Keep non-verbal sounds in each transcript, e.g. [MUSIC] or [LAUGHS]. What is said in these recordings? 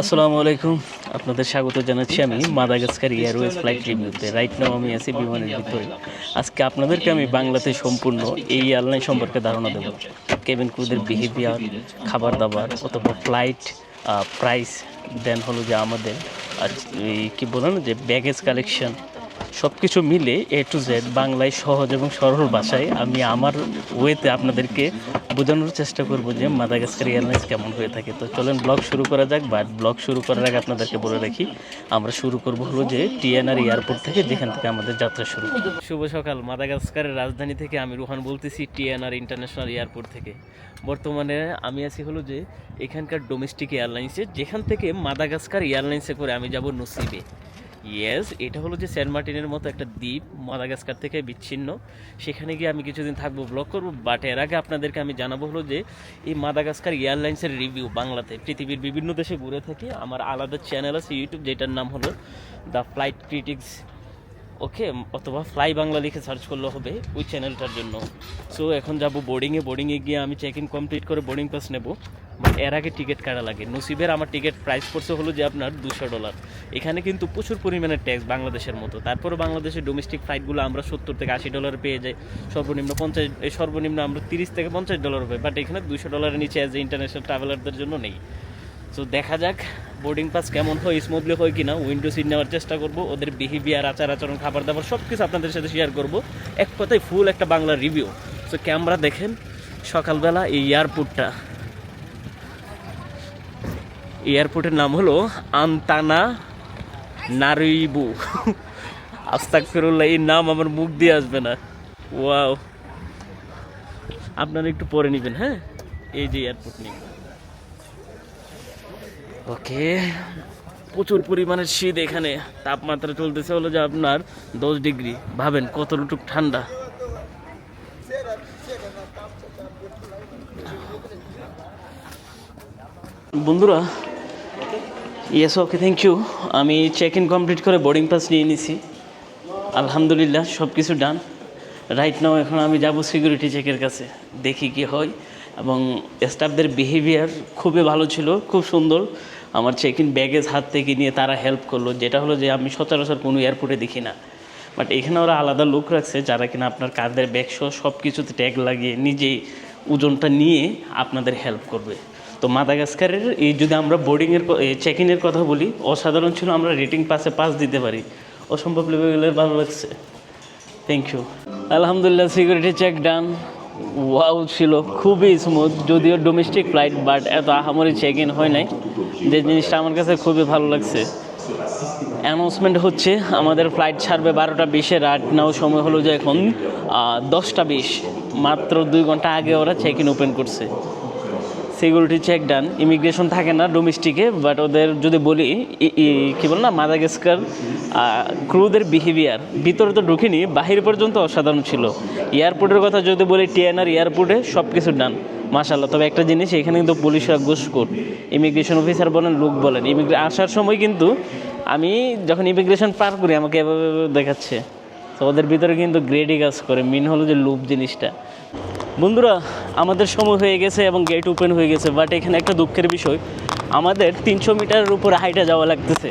আসসালামু আলাইকুম। আপনাদের স্বাগত জানাচ্ছি আমি মাদাগাস্কার এয়ারওয়েজ ফ্লাইট রিভিউতে রাইট নাও আমি আছি বিমানের ভিতরে। আজকে আপনাদেরকে আমি বাংলাতে সম্পূর্ণ এই এয়ারলাইন সম্পর্কে ধারণা দেব। কেবিন ক্রুদের বিহেভিয়ার খাবার দাবার, অথবা ফ্লাইট প্রাইস দেন হলো যে আমাদের আর কী বলেন যে ব্যাগেজ কালেকশন সব কিছু মিলে এ টু জেড বাংলায় সহজ এবং সরল ভাষায় আমি আমার ওয়েতে আপনাদেরকে বোঝানোর চেষ্টা করব যে মাদাগাস্কার এয়ারলাইন্স কেমন হয়ে থাকে। তো চলেন ব্লগ শুরু করা যাক, বাট ব্লগ শুরু করার আগে আপনাদেরকে বলে রাখি, আমরা শুরু করব হলো যে টিএনআর এয়ারপোর্ট থেকে, যেখান থেকে আমাদের যাত্রা শুরু। শুভ সকাল, মাদাগাস্কারের রাজধানী থেকে আমি রোহান বলতেছি টিএনআর ইন্টারন্যাশনাল এয়ারপোর্ট থেকে। বর্তমানে আমি আছি হলো যে এখানকার ডোমেস্টিক এয়ারলাইন্সে যেখান থেকে মাদাগাস্কার এয়ারলাইন্সে করে আমি যাব নসিবে। ইয়েস এটা হলো যে সেন্ট মার্টিনের মতো একটা দ্বীপ মাদাগাস্কার থেকে বিচ্ছিন্ন। সেখানে গিয়ে আমি কিছুদিন থাকব ব্লগ করব বাট এর আগে আপনাদেরকে আমি জানাব হলো যে এই মাদাগাস্কার এয়ারলাইন্সের রিভিউ বাংলাতে, পৃথিবীর বিভিন্ন দেশে ঘুরে থাকি। আমার আলাদা চ্যানেল আছে ইউটিউব যেটার নাম হলো দ্য ফ্লাইট ক্রিটিক্স ওকে, অথবা ফ্লাই বাংলা লিখে সার্চ করলে হবে ওই চ্যানেলটার জন্য। সো এখন যাব বোর্ডিংয়ে বোর্ডিংয়ে গিয়ে আমি চেক ইন কমপ্লিট করে বোর্ডিং পাস নেব। বাট এর আগে টিকিট কাটা লাগে? নসিবের আমার টিকিট প্রাইস পড়ছে হলো যে আপনার দুশো ডলার এখানে কিন্তু প্রচুর পরিমাণে ট্যাক্স বাংলাদেশের মতো। তারপরে বাংলাদেশের ডোমেস্টিক ফ্লাইটগুলো আমরা সত্তর থেকে আশি ডলার পেয়ে যাই। সর্বনিম্ন পঞ্চাশ এই সর্বনিম্ন আমরা তিরিশ থেকে পঞ্চাশ ডলার পাই। বাট এখানে দুশো ডলারের নিচে অ্যাজ এ ইন্টারন্যাশনাল ট্রাভেলারদের জন্য নেই। সো দেখা যাক। বোর্ডিং পাস কেমন হয় স্মুথলি হয় কিনা উইন্ডো সিট নেওয়ার চেষ্টা করব, ওদের বিহেভিয়ার আচার আচরণ, খাবার দাবার সব কিছু আপনাদের সাথে শেয়ার করব। এক কথায় ফুল একটা বাংলা রিভিউ সো ক্যামেরা দেখেন, সকালবেলা এই এয়ারপোর্টটা এয়ারপোর্টের নাম হলো আন্তানা নারুইবু [LAUGHS] আস্তাক ফিরুল্লাহ এই নাম আমার মুখ দিয়ে আসবে না। ওয়াও আপনারা একটু পরে নেবেন হ্যাঁ? এই যে এয়ারপোর্ট নিয়ে ওকে। প্রচুর পরিমাণের শীত এখানে। তাপমাত্রা চলতেছে হলো যে আপনার দশ ডিগ্রি। ভাবেন কতটুক ঠান্ডা। বন্ধুরা ইয়েস ওকে থ্যাংক ইউ আমি চেক ইন কমপ্লিট করে বোর্ডিং পাস নিয়ে নিছি। আলহামদুলিল্লাহ সব কিছু ডান রাইট নাও এখন আমি যাব সিকিউরিটি চেকের কাছে। দেখি কি হয়। এবং স্টাফদের বিহেভিয়ার খুবই ভালো ছিল, খুব সুন্দর। আমার চেক ইন ব্যাগেজ হাত থেকে নিয়ে তারা হেল্প করল, যেটা হলো যে আমি সচরাচর কোনো এয়ারপোর্টে দেখি না। বাট এখানে ওরা আলাদা লোক রাখছে যারা কিনা আপনার কাঁধের ব্যাগ সহ সব কিছুতে ট্যাগ লাগিয়ে নিজেই ওজনটা নিয়ে আপনাদের হেল্প করবে। তো মাদাগাস্কারের এই যদি আমরা বোর্ডিংয়ের চেক ইনের কথা বলি, অসাধারণ ছিল, আমরা রেটিং পাসে পাস দিতে পারি। অসম্ভব লেভেলের ভালো লাগছে। থ্যাংক ইউ আলহামদুলিল্লাহ সিকিউরিটি চেক ডান ওয়াও ছিল, খুবই স্মুথ যদিও ডোমেস্টিক ফ্লাইট বাট এত আহামরি চেক ইন হয় নাই। যে জিনিসটা আমার কাছে খুবই ভালো লাগছে। অ্যানাউন্সমেন্ট হচ্ছে, আমাদের ফ্লাইট ছাড়বে বারোটা বিশে, রাত নাও, সময় হলো যে এখন দশটা বিশ। মাত্র দুই ঘণ্টা আগে ওরা চেক ইন ওপেন করছে। সিকিউরিটি চেক ডান ইমিগ্রেশন থাকে না ডোমেস্টিকে বাট ওদের যদি বলি কি বল না মাদাগাস্কার ক্রুদের বিহেভিয়ার ভিতরে তো ঢুকিনি, বাহির পর্যন্ত অসাধারণ ছিল। এয়ারপোর্টের কথা যদি বলি টিএনআর এয়ারপোর্টে সব কিছু ডান মাশাল্লাহ তবে একটা জিনিস, এখানে কিন্তু পুলিশরা ঘুষখোর। ইমিগ্রেশন অফিসার বলেন, লোক বলেন। ইমিগ্রে আসার সময় কিন্তু আমি যখন ইমিগ্রেশন পার করি, আমাকে এভাবে দেখাচ্ছে। তো ওদের ভিতরে কিন্তু গ্রেডি কাজ করে মিন হলো যে লুপ জিনিসটা। বন্ধুরা, আমাদের সময় হয়ে গেছে এবং গেট ওপেন হয়ে গেছে বাট এখানে একটা দুঃখের বিষয়। আমাদের তিনশো মিটারের উপরে হাইটে যাওয়া লাগতেছে।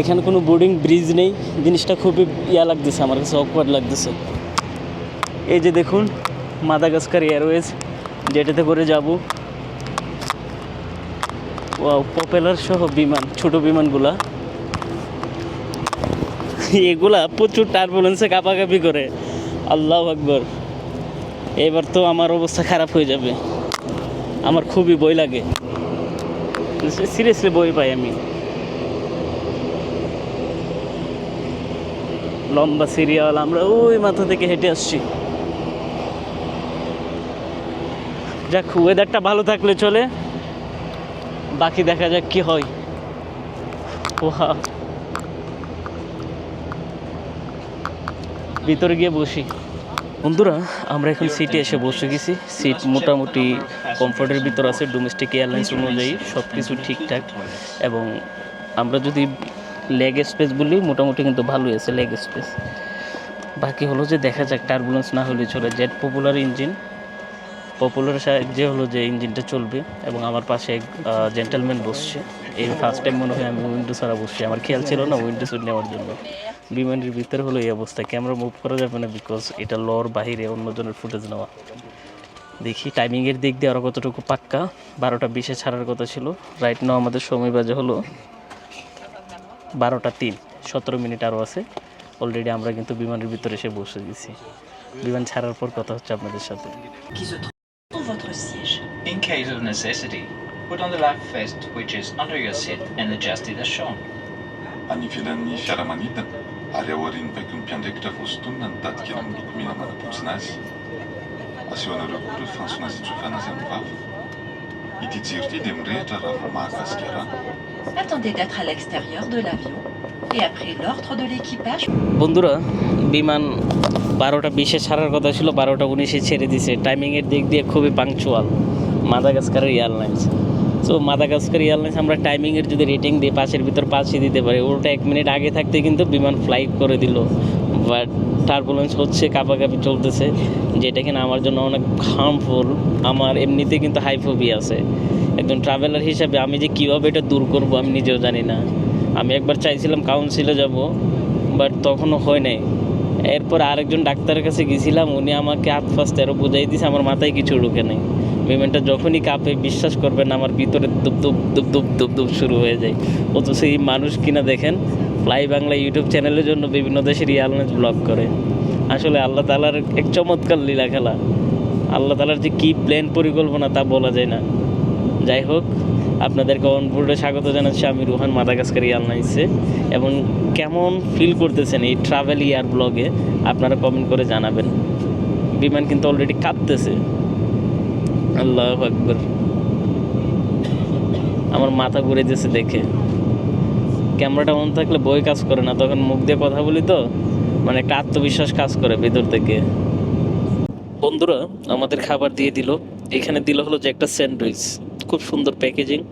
এখানে কোনো বোর্ডিং ব্রিজ নেই, জিনিসটা খুবই ইয়া লাগতেছে, আমার কাছে অকওয়ার্ড লাগতেছে। এই যে দেখুন মাদাগাস্কার এয়ারওয়েজ যেটাতে করে যাব। পপুলার সহ বিমান, ছোট বিমানগুলা। এগুলা প্রচুর টার্বুলেন্সে কাঁপাকাঁপি করে। আল্লাহ আকবর। এবার তো আমার অবস্থা খারাপ হয়ে যাবে। আমার খুবই বই লাগে। সিরিয়াসলি বই পাই আমি। লম্বা সিরিয়াল আমরা ওই মাথা থেকে হেঁটে আসছি। যাক ওয়েদারটা ভালো থাকলে চলে। বাকি দেখা যাক কি হয়। ওহা। ভিতরে গিয়ে বসি। বন্ধুরা, আমরা এখন সিটে এসে বসে গেছি। সিট মোটামুটি কমফোর্টের ভিতর আছে ডোমেস্টিক এয়ারলাইন্স অনুযায়ী সব কিছু ঠিকঠাক। এবং আমরা যদি লেগ স্পেস বলি, মোটামুটি কিন্তু ভালোই আছে লেগ স্পেস বাকি হলো যে দেখা যাক টার্বুলেন্স না হলে চলে। জেট পপুলার ইঞ্জিন পপুলার সাহায্যে হলো যে ইঞ্জিনটা চলবে। এবং আমার পাশে এক জেন্টেলম্যান বসছে। এই ফার্স্ট টাইম মনে হয় আমি উইন্ডো ছাড়া বসছি। আমার খেয়াল ছিল না উইন্ডো সিট নেওয়ার জন্য। বিমানের ভিতরে হলো এই অবস্থা। ক্যামেরা মুভ করা যাবে না বিকজ এটা লর বাহিরে অন্যজনের ফুটেজ নেওয়া। দেখি টাইমিংয়ের দিক দিয়ে আরও কতটুকু পাক্কা। বারোটা বিশে ছাড়ার কথা ছিল। রাইট নাও আমাদের সময় বাজে হলো বারোটা তিন। সতেরো মিনিট আরও আছে। অলরেডি আমরা কিন্তু বিমানের ভিতরে এসে বসে গেছি। বিমান ছাড়ার পর কথা হচ্ছে আপনাদের সাথে. In case of necessity, put on the life vest which is under your seat and adjust it as shown. Ary aorian'ny baikon'ny mpiandraikitra voasotonina ny dadik eny amin'ny loko mena manapotsina azy asehoanareo koa ireo fantsona azy itsofana azy amin'ny vava ity jiro ity dia mirehitra raha vao mahagasikara Attendez d'être à l'extérieur de l'avion et après l'ordre de l'équipage, বন্ধুরা বিমান বারোটা বিশে ছাড়ার কথা ছিল বারোটা উনিশে ছেড়ে দিছে টাইমিংয়ের দিক দিয়ে খুবই পাংচুয়াল মাদাগাস্কারের এয়ারলাইন্স সো মাদাগাস্কার এয়ারলাইন্স আমরা টাইমিংয়ের যদি রেটিং দিই, পাশের ভিতর পাঁচই দিতে পারি। ওটা এক মিনিট আগে থাকতে কিন্তু বিমান ফ্লাই করে দিল। বাট টার্বুলেন্স হচ্ছে, কাপাকাপি চলতেছে, যেটা কিনা আমার জন্য অনেক হার্মফুল আমার এমনিতে কিন্তু হাইফোবি আছে। একজন ট্রাভেলার হিসাবে আমি যে কীভাবে এটা দূর করব, আমি নিজেও জানি না। আমি একবার চাইছিলাম কাউন্সিলে যাব বাট তখনও হয় নাই। এরপর আরেকজন ডাক্তারের কাছে গেছিলাম, উনি আমাকে হাত ফার্স্ট আরও বুঝাই দিয়েছে আমার মাথায় কিছু ঢুকে নেই। বিমানটা যখনই কাঁপে বিশ্বাস করবেন, আমার ভিতরে দুপ দুপ দুপ দুপ দুপ দুপ শুরু হয়ে যায়। অথচ এই মানুষ কিনা দেখেন, ফ্লাই বাংলা ইউটিউব চ্যানেলের জন্য বিভিন্ন দেশের এয়ারলাইন্স ব্লগ করে। আসলে আল্লাহ তালার এক চমৎকার লীলা খেলা। আল্লাহ তালার যে কী প্ল্যান পরিকল্পনা তা বলা যায় না। যাই হোক, আপনাদেরকে অনবোর্ডে স্বাগত জানাচ্ছি। আমি রুহান মাদাগাস্কার এয়ারলাইন্সে এবং কেমন ফিল করতেছেন এই ট্রাভেল ইয়ার ব্লগে আপনারা কমেন্ট করে জানাবেন। বিমান কিন্তু অলরেডি কাঁপতেছে। আল্লাহ আকবর। আমার মাথা ঘুরে যেছে দেখে। ক্যামেরাটা অন থাকলে বই কাজ করে না, তখন মুখ দিয়ে কথা বলি তো মানে একটা আত্মবিশ্বাস কাজ করে ভেতর থেকে। বন্ধুরা, আমাদের খাবার দিয়ে দিল। এখানে দিল হলো যে একটা স্যান্ডউইচ, খুব সুন্দর প্যাকেজিং।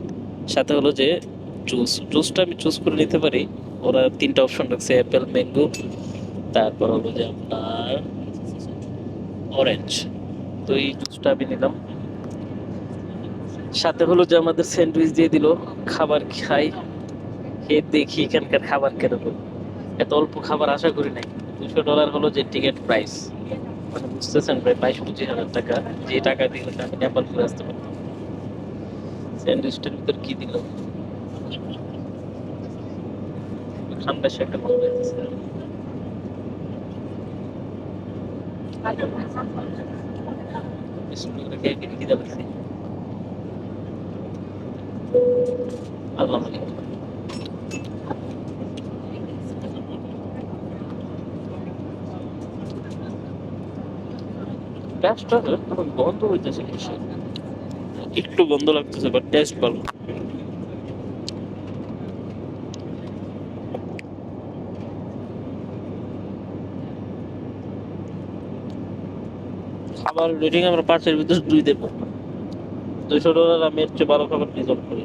সাথে হলো যে জুস। জুসটা আমি চুজ করে নিতে পারি। ওরা তিনটা অপশন রাখছে, অ্যাপেল, ম্যাঙ্গো। তারপর হলো যে আপনার অরেঞ্জ। তো এই জুসটা আমি নিলাম। সাথে হলো যে আমাদের স্যান্ডউইচ দিয়ে দিল খাবার খাই খেয়ে দেখি এখানকার খাবার কীরকম। এত অল্প খাবার আশা করি নাই। দুশো ডলার হলো যে টিকিট প্রাইস মানে বুঝতেছেন প্রায় বাইশ পঁচিশ হাজার টাকা। যে টাকা দিয়ে আমি নেপাল ঘুরে আসতে পারতাম। স্যান্ডউইচটার ভিতর কি দিল? ঠান্ডা সে একটা গন্ধ হইতেছে। বিস্কুট করে খেয়ে খেয়ে খিদে লাগছে। আল্লাহ। টেস্টটা বন্ধ একটু গন্ধ লাগতেছে বাট টেস্ট ভালো খাবার রেটিং আমরা পাঁচের ভিতরে দুই দেবো দুইশো ডলার আমি হচ্ছে ভালো খাবার রিজার্ভ করি।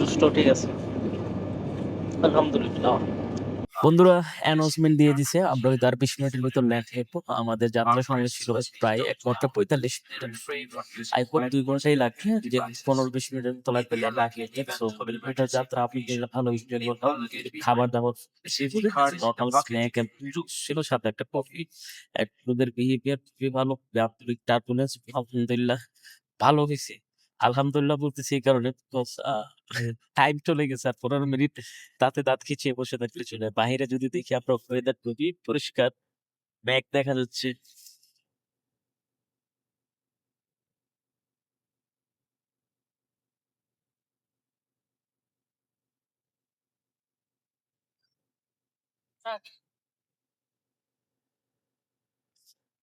দুষ্ট ঠিক আছে। আলহামদুলিল্লাহ। বন্ধুরা অ্যানাউন্সমেন্ট দিয়ে দিছে, আমরা বিশ মিনিটের ভিতর আমাদের সময় ছিল প্রায় এক ঘণ্টা পঁয়তাল্লিশ দুই ঘন্টাই যে পনেরো বিশ মিনিটের মতো লাগবে সো যাত্রা, আপনি ভালো খাবার দাবার স্ন্যাক ছিল, সাথে একটা কফি ওদের বিহেভিয়ার খুবই ভালো আলহামদুলিল্লাহ, ভালো হয়েছে। আলহামদুলিল্লাহ বলতেছি এই কারণে টাইম চলে গেছে আর পনেরো মিনিট তাতে দাঁত খিচিয়ে বসে থাকলে চলে বাইরে যদি দেখি আপনার ওয়েদার খুবই পরিষ্কার ব্যাগ দেখা যাচ্ছে।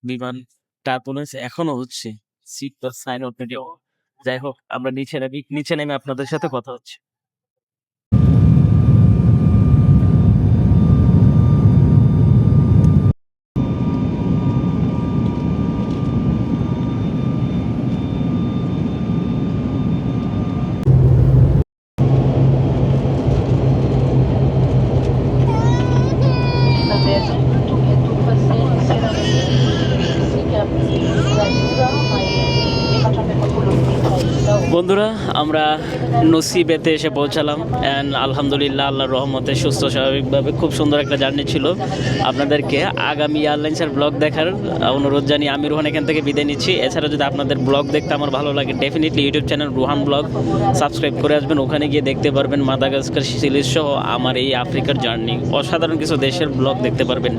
বিমান টার্বুলেন্স এখনও হচ্ছে। সিট বা সাইন অলরেডি যাই হোক আমরা নিচে নামি নিচে নেমে আপনাদের সাথে কথা হচ্ছে। বন্ধুরা, আমরা নসিবেতে এসে পৌঁছালাম। অ্যান্ড আলহামদুলিল্লাহ আল্লাহ রহমতে সুস্থ স্বাভাবিকভাবে খুব সুন্দর একটা জার্নি ছিল। আপনাদেরকে আগামী এয়ারলাইন্সের ব্লগ দেখার অনুরোধ জানিয়ে আমি রোহান এখান থেকে বিদায় নিচ্ছি। এছাড়া যদি আপনাদের ব্লগ দেখতে আমার ভালো লাগে definitely YouTube channel Rohan blog subscribe করে আসবেন। ওখানে গিয়ে দেখতে পারবেন মাদাগাস্কার সিলিজ সহ আমার এই আফ্রিকার জার্নি। অসাধারণ কিছু দেশের ব্লগ দেখতে পারবেন।